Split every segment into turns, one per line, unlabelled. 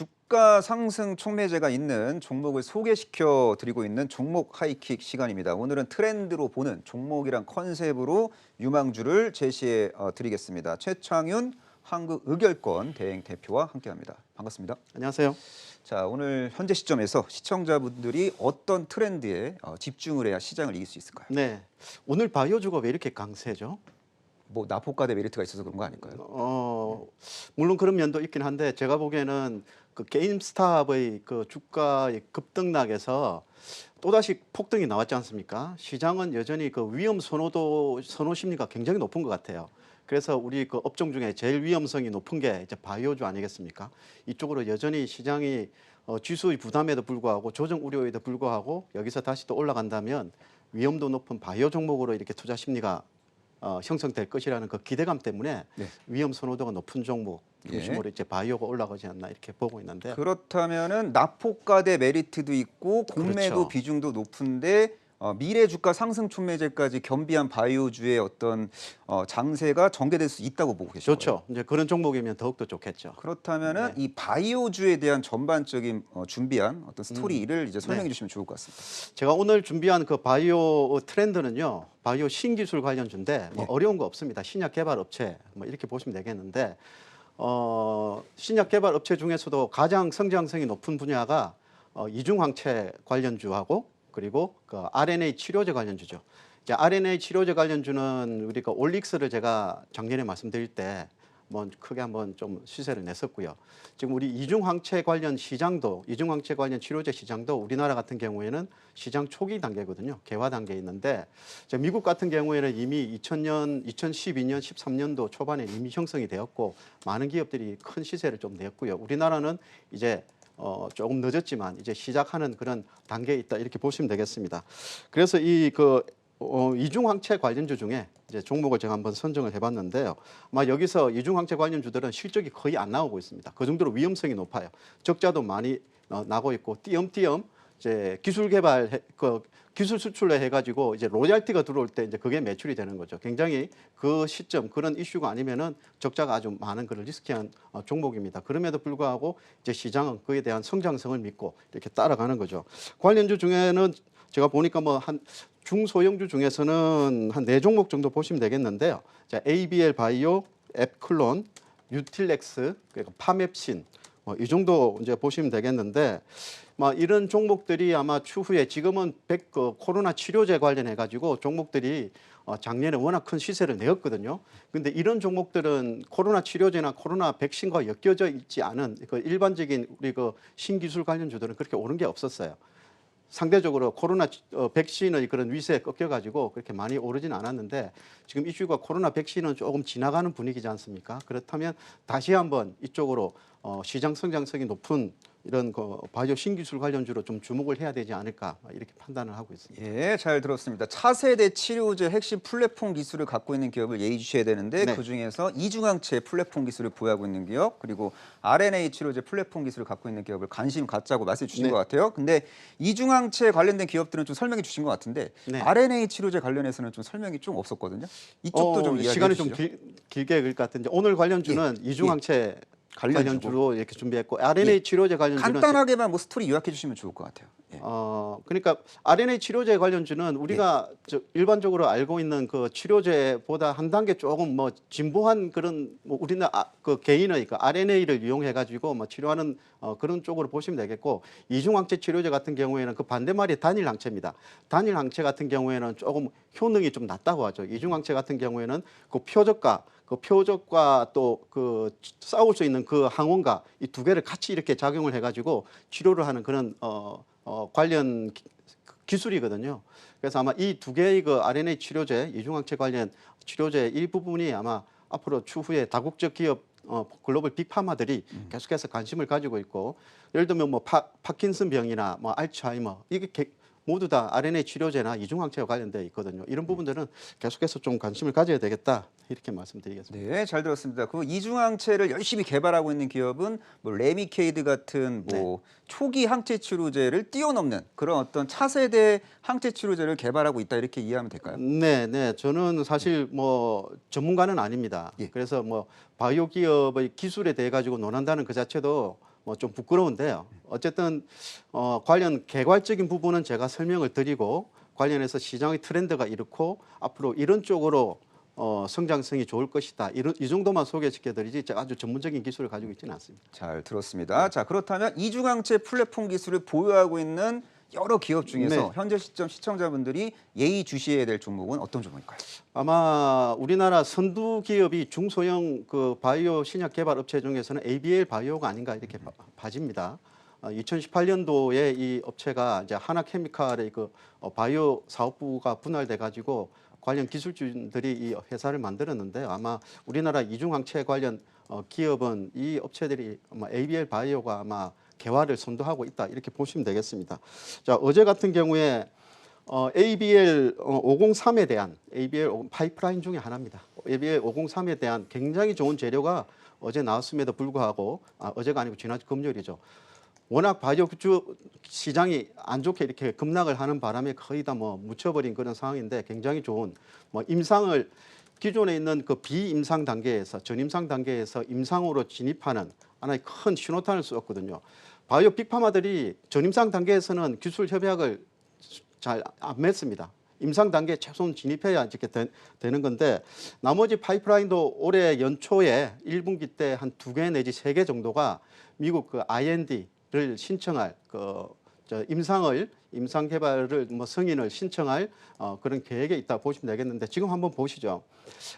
주가 상승 촉매제가 있는 종목을 소개시켜 드리고 있는 종목 하이킥 시간입니다. 오늘은 트렌드로 보는 종목이란 컨셉으로 유망주를 제시해 어, 드리겠습니다. 최창윤 한국 의결권 대행 대표와 함께합니다. 반갑습니다.
안녕하세요.
자 오늘 현재 시점에서 시청자분들이 어떤 트렌드에 어, 집중을 해야 시장을 이길 수 있을까요?
네. 오늘 바이오주가 왜 이렇게 강세죠?
뭐 나포가 대 메리트가 있어서 그런 거 아닐까요?
어, 물론 그런 면도 있긴 한데 제가 보기에는 그 게임스탑의 그 주가의 급등락에서 또다시 폭등이 나왔지 않습니까? 시장은 여전히 그 위험 선호도 선호 심리가 굉장히 높은 것 같아요. 그래서 우리 그 업종 중에 제일 위험성이 높은 게 이제 바이오주 아니겠습니까? 이쪽으로 여전히 시장이 어, 지수의 부담에도 불구하고 조정 우려에도 불구하고 여기서 다시 또 올라간다면 위험도 높은 바이오 종목으로 이렇게 투자 심리가 어, 형성될 것이라는 그 기대감 때문에
네.
위험 선호도가 높은 종목
예.
중심으로 이제 바이오가 올라가지 않나 이렇게 보고 있는데
그렇다면은 나포가대 메리트도 있고 공매도
그렇죠.
비중도 높은데 어, 미래 주가 상승 촉매제까지 겸비한 바이오주의 어떤 어, 장세가 전개될 수 있다고 보고 계시죠.
좋죠. 이제 그런 종목이면 더욱더 좋겠죠.
그렇다면은
네.
이 바이오주에 대한 전반적인 어, 준비한 어떤 스토리를 이제 설명해
네.
주시면 좋을 것 같습니다.
제가 오늘 준비한 그 바이오 트렌드는요. 바이오 신기술 관련주인데 뭐
예.
어려운 거 없습니다. 신약 개발 업체 뭐 이렇게 보시면 되겠는데 어, 신약 개발 업체 중에서도 가장 성장성이 높은 분야가 어, 이중항체 관련주하고 그리고 그 RNA 치료제 관련주죠. 이제 RNA 치료제 관련주는 우리가 올릭스를 제가 작년에 말씀드릴 때뭐 크게 한번 좀 시세를 냈었고요. 지금 우리 이중항체 관련 시장도 이중항체 관련 치료제 시장도 우리나라 같은 경우에는 시장 초기 단계거든요. 개화 단계에 있는데 미국 같은 경우에는 이미 2000년, 2012년, 13년도 초반에 이미 형성이 되었고 많은 기업들이 큰 시세를 좀 냈고요. 우리나라는 이제 어, 조금 늦었지만 이제 시작하는 그런 단계에 있다 이렇게 보시면 되겠습니다. 그래서 이그 어, 이중항체 관련주 중에 이제 종목을 제가 한번 선정을 해봤는데요. 아마 여기서 이중항체 관련주들은 실적이 거의 안 나오고 있습니다. 그 정도로 위험성이 높아요. 적자도 많이 어, 나고 있고 띄엄띄엄 이제 기술 개발 해- 그 기술 수출을 해가지고 이제 로얄티가 들어올 때 이제 그게 매출이 되는 거죠. 굉장히 그 시점 그런 이슈가 아니면은 적자가 아주 많은 그런 리스키한 어, 종목입니다. 그럼에도 불구하고 이제 시장은 그에 대한 성장성을 믿고 이렇게 따라가는 거죠. 관련주 중에는 제가 보니까 뭐 한 중소형주 중에서는 한 네 종목 정도 보시면 되겠는데요. 자, ABL 바이오, 앱클론, 뉴틸렉스, 그리고 파맵신 뭐 이 정도 이제 보시면 되겠는데 막 이런 종목들이 아마 추후에 지금은 백, 그 코로나 치료제 관련해 가지고 종목들이 어, 작년에 워낙 큰 시세를 내었거든요. 근데 이런 종목들은 코로나 치료제나 코로나 백신과 엮여져 있지 않은 그 일반적인 우리 그 신기술 관련주들은 그렇게 오른 게 없었어요. 상대적으로 코로나 어, 백신의 그런 위세에 꺾여가지고 그렇게 많이 오르진 않았는데 지금 이슈가 코로나 백신은 조금 지나가는 분위기지 않습니까? 그렇다면 다시 한번 이쪽으로 어, 시장 성장성이 높은 이런 그 바이오 신기술 관련주로 좀 주목을 해야 되지 않을까 이렇게 판단을 하고 있습니다.
예, 잘 들었습니다. 차세대 치료제 핵심 플랫폼 기술을 갖고 있는 기업을 예의주셔야 되는데
네.
그 중에서 이중항체 플랫폼 기술을 보유하고 있는 기업 그리고 RNA 치료제 플랫폼 기술을 갖고 있는 기업을 관심 갖자고 말씀해 주신
네.
것 같아요. 근데 이중항체 관련된 기업들은 좀 설명해 주신 것 같은데
네.
RNA 치료제 관련해서는 좀 설명이 좀 없었거든요. 이쪽도
어,
좀
시간이.
예.
좀 길, 길게 글것 같은데 오늘 관련주는 이중항체
관련주고.
관련주로 이렇게 준비했고 RNA 치료제 관련주는
간단하게만 뭐 스토리 요약해 주시면 좋을 것 같아요. 예.
어, 그러니까 RNA 치료제 관련주는 우리가 저 일반적으로 알고 있는 그 치료제보다 한 단계 조금 뭐 진보한 그런 뭐 우리는 아, 그 개인의 그 RNA를 이용해 가지고 뭐 치료하는 어, 그런 쪽으로 보시면 되겠고 이중항체 치료제 같은 경우에는 그 반대말이 단일 항체입니다. 단일 항체 같은 경우에는 조금 효능이 좀 낮다고 하죠. 이중항체 같은 경우에는 그 표적과 그 표적과 또 그 싸울 수 있는 그 항원과 이 두 개를 같이 이렇게 작용을 해가지고 치료를 하는 그런 어, 어 관련 기- 기술이거든요. 그래서 아마 이 두 개의 그 RNA 치료제 이중항체 관련 치료제 일부분이 아마 앞으로 추후에 다국적 기업 어, 글로벌 빅파마들이 계속해서 관심을 가지고 있고 예를 들면 뭐 파, 파킨슨 병이나 뭐 알츠하이머 이게 개- 모두 다 RNA 치료제나 이중항체와 관련돼 있거든요. 이런 부분들은 계속해서 좀 관심을 가져야 되겠다 이렇게 말씀드리겠습니다.
네, 잘 들었습니다. 그 이중항체를 열심히 개발하고 있는 기업은 뭐 레미케이드 같은 뭐 초기 항체 치료제를 뛰어넘는 그런 어떤 차세대 항체 치료제를 개발하고 있다 이렇게 이해하면 될까요?
네, 네. 저는 사실 뭐 전문가는 아닙니다.
예.
그래서 뭐 바이오 기업의 기술에 대해 가지고 논한다는 그 자체도 뭐좀 부끄러운데요. 어쨌든 어, 관련 개괄적인 부분은 제가 설명을 드리고 관련해서 시장의 트렌드가 이렇고 앞으로 이런 쪽으로 어, 성장성이 좋을 것이다. 이런, 이 정도만 소개시켜드리지 아주 전문적인 기술을 가지고 있지는 않습니다.
잘 들었습니다. 자 그렇다면 이중항체 플랫폼 기술을 보유하고 있는 여러 기업 중에서
네.
현재 시점 시청자분들이 예의 주시해야 될 종목은 어떤 종목일까요?
아마 우리나라 선두 기업이 중소형 그 바이오 신약 개발 업체 중에서는 ABL 바이오가 아닌가 이렇게 봐- 봐집니다. 어, 2018년도에 이 업체가 이제 하나케미칼의 그 어, 바이오 사업부가 분할돼 가지고 관련 기술진들이 이 회사를 만들었는데 아마 우리나라 이중항체 관련 어, 기업은 이 업체들이 아마 ABL 바이오가 아마 개화를 선도하고 있다 이렇게 보시면 되겠습니다. 자 어제 같은 경우에 어, ABL 어, 503에 대한 ABL 5 파이프라인 중에 하나입니다. ABL 503에 대한 굉장히 좋은 재료가 어제 나왔음에도 불구하고 아, 어제가 아니고 지난 금요일이죠. 워낙 바이오주 시장이 안 좋게 이렇게 급락을 하는 바람에 거의 다 뭐 묻혀버린 그런 상황인데 굉장히 좋은 뭐 임상을 기존에 있는 그 비임상 단계에서 전임상 단계에서 임상으로 진입하는 하나의 큰 신호탄을 쏘았거든요. 바이오 빅파마들이 전임상 단계에서는 기술 협약을 잘 안 맺습니다. 임상 단계 최소한 진입해야 이렇게 되, 는 건데 나머지 파이프라인도 올해 연초에 1분기 때 한 두 개 내지 세 개 정도가 미국 그 IND를 신청할 그저 임상을 임상 개발을 뭐 승인을 신청할 어, 그런 계획에 있다 보시면 되겠는데 지금 한번 보시죠.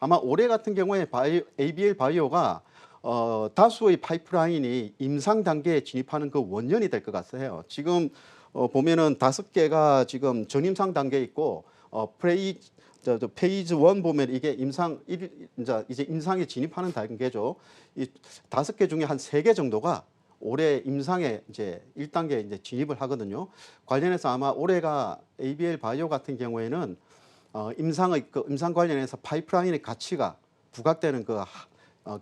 아마 올해 같은 경우에 바이오, ABL 바이오가 어, 다수의 파이프라인이 임상 단계에 진입하는 그 원년이 될 것 같아요. 지금 어, 보면은 다섯 개가 지금 전임상 단계에 있고 어, 프레이 저, 저 페이즈 원 보면 이게 임상 일 이제 이제 임상에 진입하는 단계죠. 이 다섯 개 중에 한 세 개 정도가 올해 임상에 이제 1단계 이제 진입을 하거든요. 관련해서 아마 올해가 ABL 바이오 같은 경우에는 어, 임상의 그 임상 관련해서 파이프라인의 가치가 부각되는 그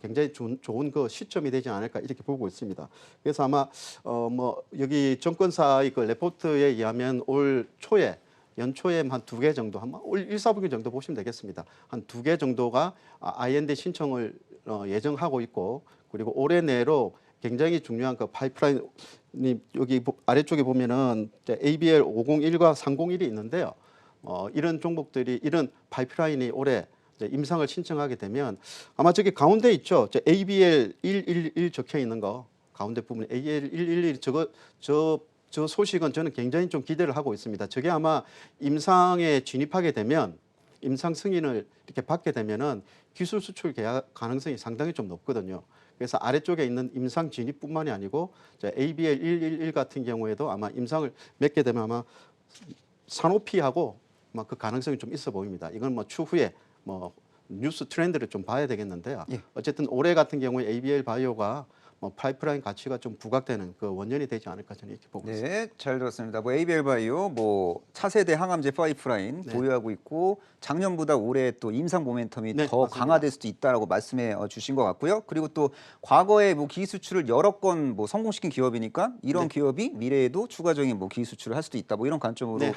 굉장히 좋은, 그 시점이 되지 않을까 이렇게 보고 있습니다. 그래서 아마 어, 뭐 여기 정권사의 그 레포트에 의하면 올 초에 연초에 한 두 개 정도 한올 1, 4분기 정도 보시면 되겠습니다. 한 두 개 정도가 아, IND 신청을 어, 예정하고 있고 그리고 올해 내로 굉장히 중요한 그 파이프라인이 여기 보- 아래쪽에 보면은 ABL 501과 301이 있는데요. 어, 이런 종목들이 이런 파이프라인이 올해 임상을 신청하게 되면 아마 저기 가운데 있죠. 저 ABL 111 적혀 있는 거 가운데 부분에 ABL 111 저거 저저 소식은 저는 굉장히 좀 기대를 하고 있습니다. 저게 아마 임상에 진입하게 되면 임상 승인을 이렇게 받게 되면은 기술 수출 계약 가능성이 상당히 좀 높거든요. 그래서 아래쪽에 있는 임상 진입뿐만이 아니고 저 ABL 111 같은 경우에도 아마 임상을 맺게 되면 아마 산오피하고 막 그 가능성이 좀 있어 보입니다. 이건 뭐 추후에 뭐 뉴스 트렌드를 좀 봐야 되겠는데요.
예.
어쨌든 올해 같은 경우에 ABL 바이오가 뭐 파이프라인 가치가 좀 부각되는 그 원년이 되지 않을까 저는 이렇게 보고 있습니다.
네, 잘 들었습니다. 뭐 ABL 바이오 뭐 차세대 항암제 파이프라인
네.
보유하고 있고 작년보다 올해 또 임상 모멘텀이
네,
더
맞습니다.
강화될 수도 있다라고 말씀해 어, 주신 것 같고요. 그리고 또 과거에 뭐 기기 수출을 여러 건 뭐 성공시킨 기업이니까 이런 기업이 미래에도 추가적인 뭐 기기 수출을 할 수도 있다. 뭐 이런 관점으로
네,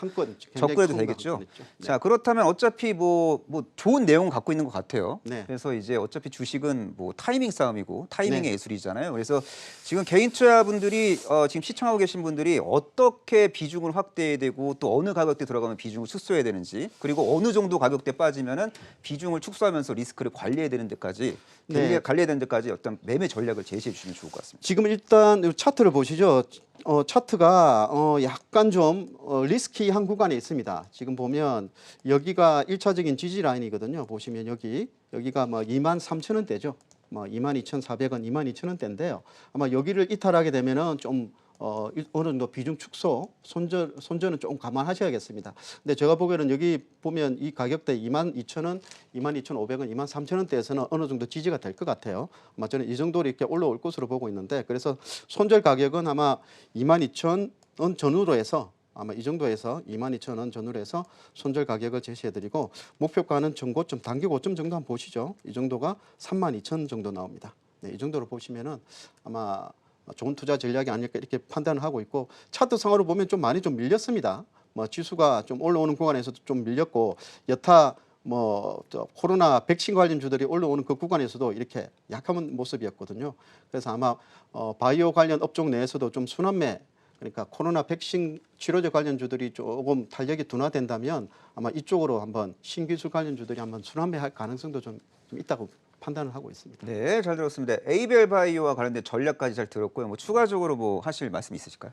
접근해도 되겠죠. 자 그렇다면 어차피 뭐뭐 좋은 내용 갖고 있는 것 같아요.
네.
그래서 이제 어차피 주식은 뭐 타이밍 싸움이고 타이밍의
네.
예술이잖아요. 그래서 지금 개인 투자분들이 어, 지금 시청하고 계신 분들이 어떻게 비중을 확대해야 되고 또 어느 가격대 들어가면 비중을 축소해야 되는지 그리고 어느 정도 가격대 빠지면은 비중을 축소하면서 리스크를 관리해야 되는 데까지
네.
관리- 관리해야 되는 데까지 어떤 매매 전략을 제시해 주시면 좋을 것 같습니다.
지금 일단 이 차트를 보시죠. 어, 차트가 어, 약간 좀 어, 리스키한 구간에 있습니다. 지금 보면 여기가 일차적인 지지 라인이거든요. 보시면 여기 여기가 뭐 2만 3천 원대죠. 뭐 2만 2,400원, 2만 2천 원대인데요. 아마 여기를 이탈하게 되면은 좀 어, 일- 어느 정도 비중 축소, 손절, 손절은 조금 감안하셔야겠습니다. 근데 제가 보기에는 여기 보면 이 가격대 2만 2천 원, 2만 2,500원, 2만 3천 원대에서는 어느 정도 지지가 될 것 같아요. 아마 저는 이 정도로 이렇게 올라올 것으로 보고 있는데 그래서 손절 가격은 아마 2만 2천 원 전후로 해서 아마 이 정도에서 2만 2천 원 전후로 해서 손절 가격을 제시해드리고 목표가는 전고점, 단기 고점 정도 한번 보시죠. 이 정도가 3만 2천 정도 나옵니다. 네, 이 정도로 보시면은 아마 좋은 투자 전략이 아닐까 이렇게 판단을 하고 있고 차트 상으로 보면 좀 많이 좀 밀렸습니다. 뭐 지수가 좀 올라오는 구간에서도 좀 밀렸고 여타 뭐저 코로나 백신 관련주들이 올라오는 그 구간에서도 이렇게 약한 모습이었거든요. 그래서 아마 어, 바이오 관련 업종 내에서도 좀 순환매 그러니까 코로나 백신 치료제 관련주들이 조금 탄력이 둔화된다면 아마 이쪽으로 한번 신기술 관련주들이 한번 순환매할 가능성도 좀, 좀 있다고 판단을 하고 있습니다.
네, 잘 들었습니다. 에이벨 바이오와 관련된 전략까지 잘 들었고요. 뭐 추가적으로 뭐 하실 말씀 있으실까요?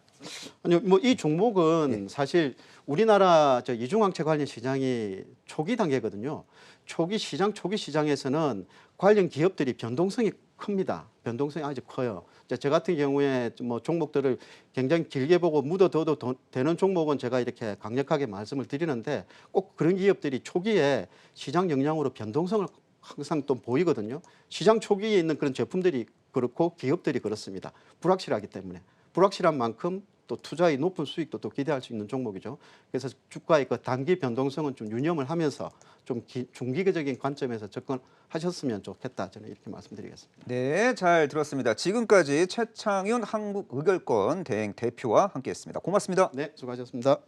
아니요, 뭐 이 종목은
예.
사실 우리나라 저 이중항체 관련 시장이 초기 단계거든요. 초기 시장 초기 시장에서는 관련 기업들이 변동성이 큽니다. 변동성이 아주 커요. 저 같은 경우에 뭐 종목들을 굉장히 길게 보고 묻어둬도 도- 되는 종목은 제가 이렇게 강력하게 말씀을 드리는데 꼭 그런 기업들이 초기에 시장 영향으로 변동성을 항상 또 보이거든요. 시장 초기에 있는 그런 제품들이 그렇고 기업들이 그렇습니다. 불확실하기 때문에 불확실한 만큼 또 투자의 높은 수익도 또 기대할 수 있는 종목이죠. 그래서 주가의 그 단기 변동성은 좀 유념을 하면서 좀 기- 중기적인 관점에서 접근하셨으면 좋겠다. 저는 이렇게 말씀드리겠습니다.
네, 잘 들었습니다. 지금까지 최창윤 한국의결권 대행 대표와 함께했습니다. 고맙습니다.
네, 수고하셨습니다.